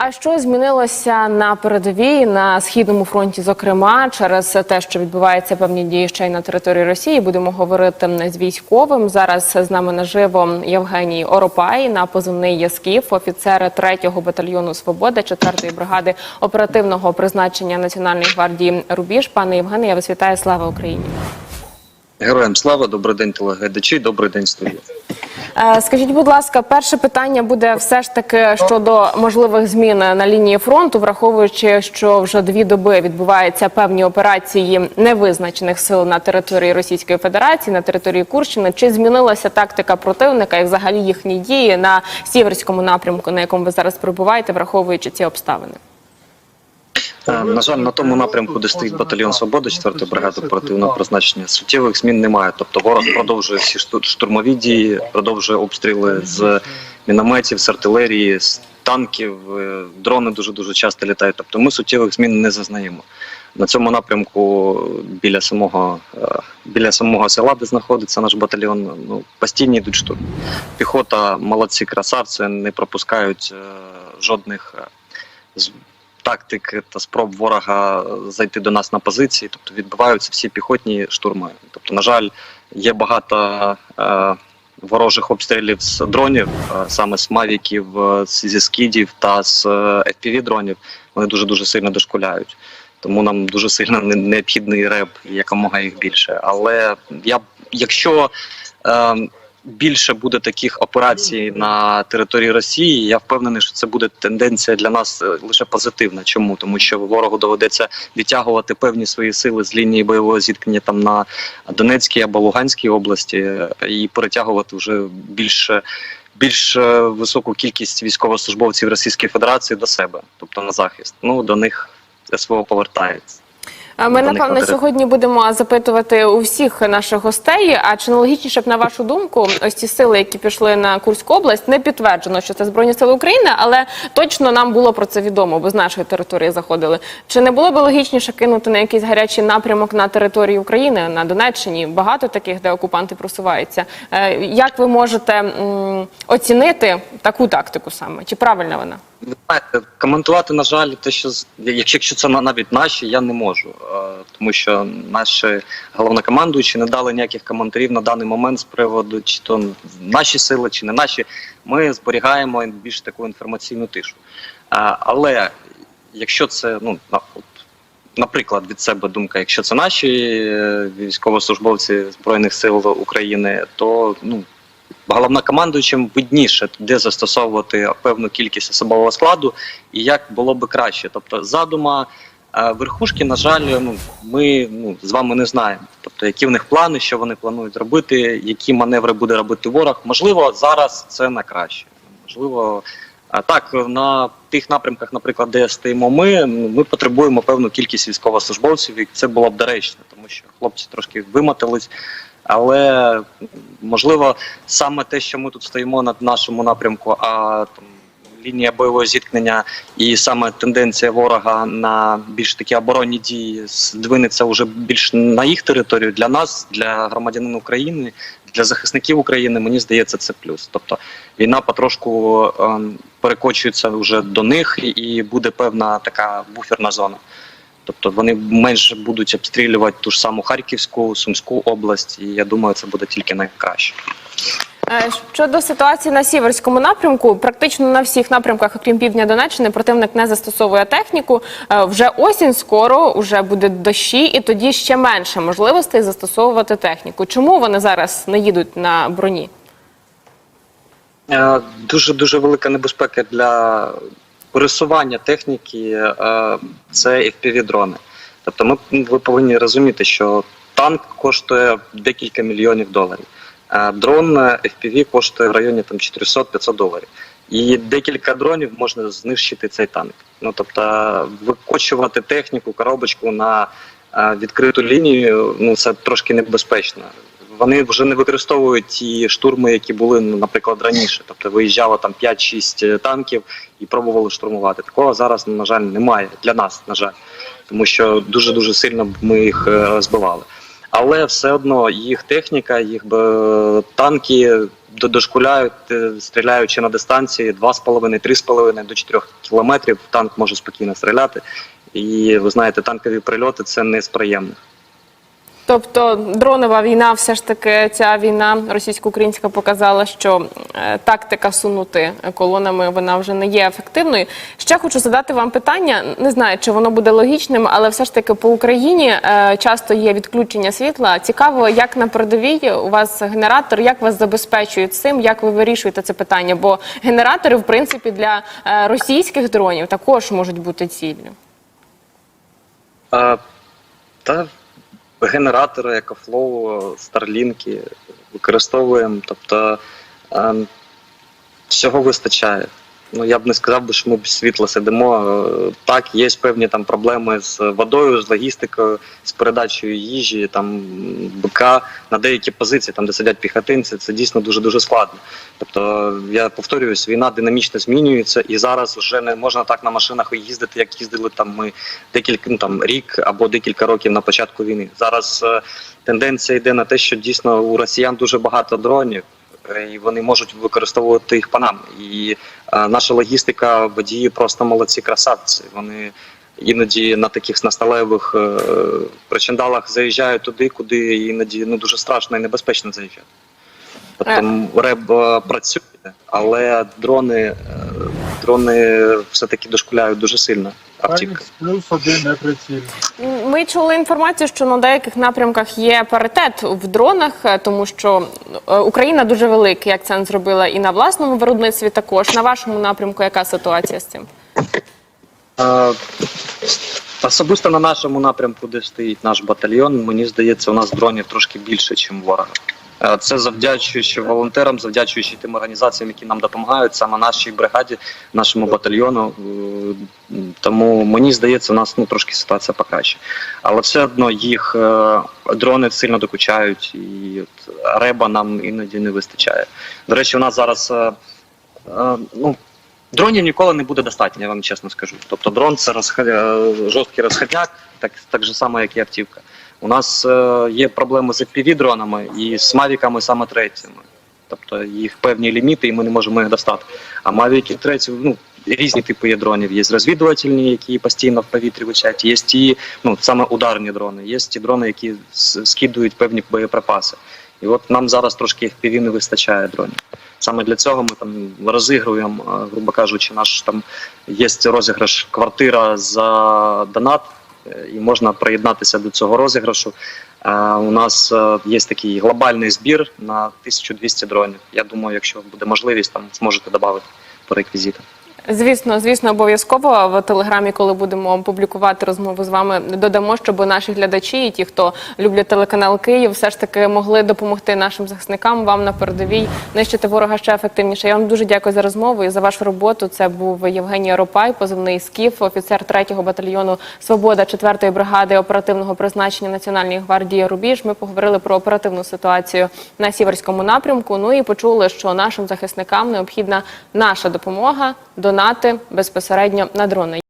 А що змінилося на передовій на східному фронті? Зокрема, через те, що відбуваються певні дії ще й на території Росії, будемо говорити з військовим. Зараз з нами наживо Євгеній Оропай на позивний Ясків, офіцер 3-го батальйону Свобода 4-ї бригади оперативного призначення Національної гвардії Рубіж. Пане Євгене, я вас вітаю. Слава Україні! Героям слава, добрий день, телеглядачі, добрий день, студія. Е, Скажіть, будь ласка, перше питання буде все ж таки щодо можливих змін на лінії фронту, враховуючи, що вже дві доби відбуваються певні операції невизначених сил на території Російської Федерації, на території Курщини. Чи змінилася тактика противника і взагалі їхні дії на сіверському напрямку, на якому ви зараз перебуваєте, враховуючи ці обставини? Е, На жаль, на тому напрямку, де стоїть батальйон Свобода, 4-ї бригади оперативного призначення, суттєвих змін немає. Тобто ворог продовжує всі шту- штурмові дії, продовжує обстріли з мінометів, з артилерії, з танків. е, Дрони дуже дуже часто літають. Тобто ми суттєвих змін не зазнаємо. На цьому напрямку біля самого е, біля самого села, де знаходиться наш батальйон, ну постійні йдуть штурми. Піхота, молодці, красавці, не пропускають жодних тактик та спроб ворога зайти до нас на позиції, тобто відбуваються всі піхотні штурми. Тобто, на жаль, є багато е, ворожих обстрілів з дронів, е, саме з мавіків, е, зі скидів та з е, fpv дронів. Вони дуже дуже сильно дошкуляють. Тому нам дуже сильно необхідний реп, і якомога їх більше. Але я якщо е, більше буде таких операцій на території Росії, я впевнений, що це буде тенденція для нас е, лише позитивна. Чому? Тому що ворогу доведеться відтягувати певні свої сили з лінії бойового зіткнення там на Донецькій або Луганській області е, і перетягувати вже більше. Більш високу кількість військовослужбовців Російської Федерації до себе, тобто на захист. Ну до них СВО повертається. Ми напевно сьогодні будемо запитувати у всіх наших гостей. А чи не логічніше б на вашу думку, ось ці сили, які пішли на Курську область, не підтверджено, що це збройні сили України, але точно нам було про це відомо, бо з нашої території заходили. Чи не було б логічніше кинути на якийсь гарячий напрямок на території України на Донеччині? Багато таких, де окупанти просуваються. Е, Як ви можете оцінити таку тактику саме? Чи правильна вона? Ви знаєте, коментувати, на жаль, те, що якщо, це на- навіть наші, я не можу, е, тому що наші головнокомандуючі не дали ніяких коментарів на даний момент з приводу, чи то наші сили, чи не наші. Ми зберігаємо більш таку інформаційну тишу. Е, Але якщо це, ну наприклад, від себе думка, якщо це наші е, військовослужбовці збройних сил України, то ну головнокомандуючим видніше, де застосовувати певну кількість особового складу і як було би краще. Тобто, задума е, верхушки, на жаль, ну ми ну з вами не знаємо. Тобто, які в них плани, що вони планують робити, які маневри буде робити ворог. Можливо, зараз це на краще. Можливо. А так, на тих напрямках, наприклад, де стоїмо ми, ну, ми потребуємо певну кількість військовослужбовців, і це було б доречно, тому що хлопці трошки вимотались. Але можливо, саме те, що ми тут стоїмо на нашому напрямку, а там лінія бойового зіткнення і саме тенденція ворога на більш такі оборонні дії здвинеться вже більш на їх територію. Для нас, для громадянин України, для захисників України, мені здається, це плюс. Тобто війна потрошку ем, перекочується вже до них, і буде певна така буферна зона. Тобто вони менше будуть обстрілювати ту ж саму Харківську, Сумську область, і я думаю, це буде тільки найкраще. Е, Щодо ситуації на сіверському напрямку, практично на всіх напрямках, окрім півдня Донеччини, противник не застосовує техніку. Е, Вже осінь скоро, вже буде дощі, і тоді ще менше можливостей застосовувати техніку. Чому вони зараз не їдуть на броні? Е, Дуже дуже велика небезпека для пересування техніки. е, Це fpv дрони. Тобто, ми ви повинні розуміти, що танк коштує декілька мільйонів доларів. а Дрон е, FPV коштує в районі там 400-500 доларів. І декілька дронів можна знищити цей танк. Ну тобто, викочувати техніку, коробочку на е, відкриту лінію, ну це трошки небезпечно. Вони вже не використовують ті штурми, які були, ну, наприклад, раніше. Тобто виїжджало там 5-6 танків і пробували штурмувати. Такого зараз, на жаль, немає для нас, на жаль, тому що дуже дуже сильно ми їх е, збивали. Але все одно їх техніка, їх е, танки дошкуляють, е, стріляючи на дистанції 2,5-3,5 до 4 кілометрів. Танк може спокійно стріляти. І ви знаєте, танкові прильоти це не з приємних. Тобто дронова війна, все ж таки, ця війна російсько-українська показала, що е, тактика сунути колонами вона вже не є ефективною. Ще хочу задати вам питання. Не знаю, чи воно буде логічним, але все ж таки по Україні е, часто є відключення світла. Цікаво, як на передовій у вас генератор, як вас забезпечують цим, як ви вирішуєте це питання? Бо генератори, в принципі, для е, російських дронів також можуть бути ціллю. А, генератори, екофлоу, старлінки використовуємо. Тобто а, всього вистачає. Ну, я б не сказав би, що ми без світла сидимо. Е, Так, є певні там проблеми з водою, з логістикою, з передачею їжі, там БК на деякі позиції, там де сидять піхотинці, це дійсно дуже дуже складно. Тобто, я повторююсь, війна динамічно змінюється, і зараз вже не можна так на машинах їздити, як їздили там ми декілька ну, там рік або декілька років на початку війни. Зараз е, тенденція йде на те, що дійсно у росіян дуже багато дронів. Е, І вони можуть використовувати їх по нам. І е, наша логістика, водії просто молодці красавці. Вони іноді на таких насталевих е, причиндалах заїжджають туди, куди іноді ну дуже страшно і небезпечно заїжджати. Тобто реб працює, але дрони, дрони все-таки дошкуляють дуже сильно. Автівка. Плюс один. Ми чули інформацію, що на деяких напрямках є паритет в дронах, е, тому що е, Україна дуже великий акцент зробила і на власному виробництві. Також на вашому напрямку, яка ситуація з цим? Е, Особисто на нашому напрямку, де стоїть наш батальйон, мені здається, у нас дронів трошки більше, ніж ворога. Е, Це завдячуючи волонтерам, завдячуючи тим організаціям, які нам допомагають, саме нашій бригаді, нашому батальйону. Е, Тому мені здається, у нас ну трошки ситуація покраще. Але все одно їх е, дрони сильно докучають, і от реба нам іноді не вистачає. До речі, у нас зараз ну, Дронів ніколи не буде достатньо, я вам чесно скажу. Тобто дрон це розх... жорсткий розходняк, так, так же само, як і автівка. У нас е, є проблеми з FPV-дронами і з мавіками саме третіми. Тобто їх певні ліміти, і ми не можемо їх достати. А мавіки треті, ну, різні типи є дронів. Є розвідувальні, які постійно в повітрі вичать, є ті, ну, саме ударні дрони, є ті дрони, які скидують певні боєприпаси. І от нам зараз трошки FPV не вистачає дронів. Саме для цього ми там розігруємо, е, грубо кажучи, наш там є розіграш квартира за донат, і можна приєднатися до цього розіграшу. Е, У нас е, є такий глобальний збір на 1200 дронів. Я думаю, якщо буде можливість, там зможете додати по реквізитам. Звісно, звісно, обов'язково в телеграмі, коли будемо публікувати розмову з вами, додамо, щоб наші глядачі і ті, хто люблять телеканал Київ, все ж таки могли допомогти нашим захисникам вам на передовій нищити ворога ще ефективніше. Я вам дуже дякую за розмову і за вашу роботу. Це був Євгеній Аропай, позивний СКІФ, офіцер 3-го батальйону Свобода 4-ї бригади оперативного призначення Національної гвардії Рубіж. Ми поговорили про оперативну ситуацію на сіверському напрямку. Ну і почули, що нашим захисникам необхідна наша допомога, донати безпосередньо на дрони.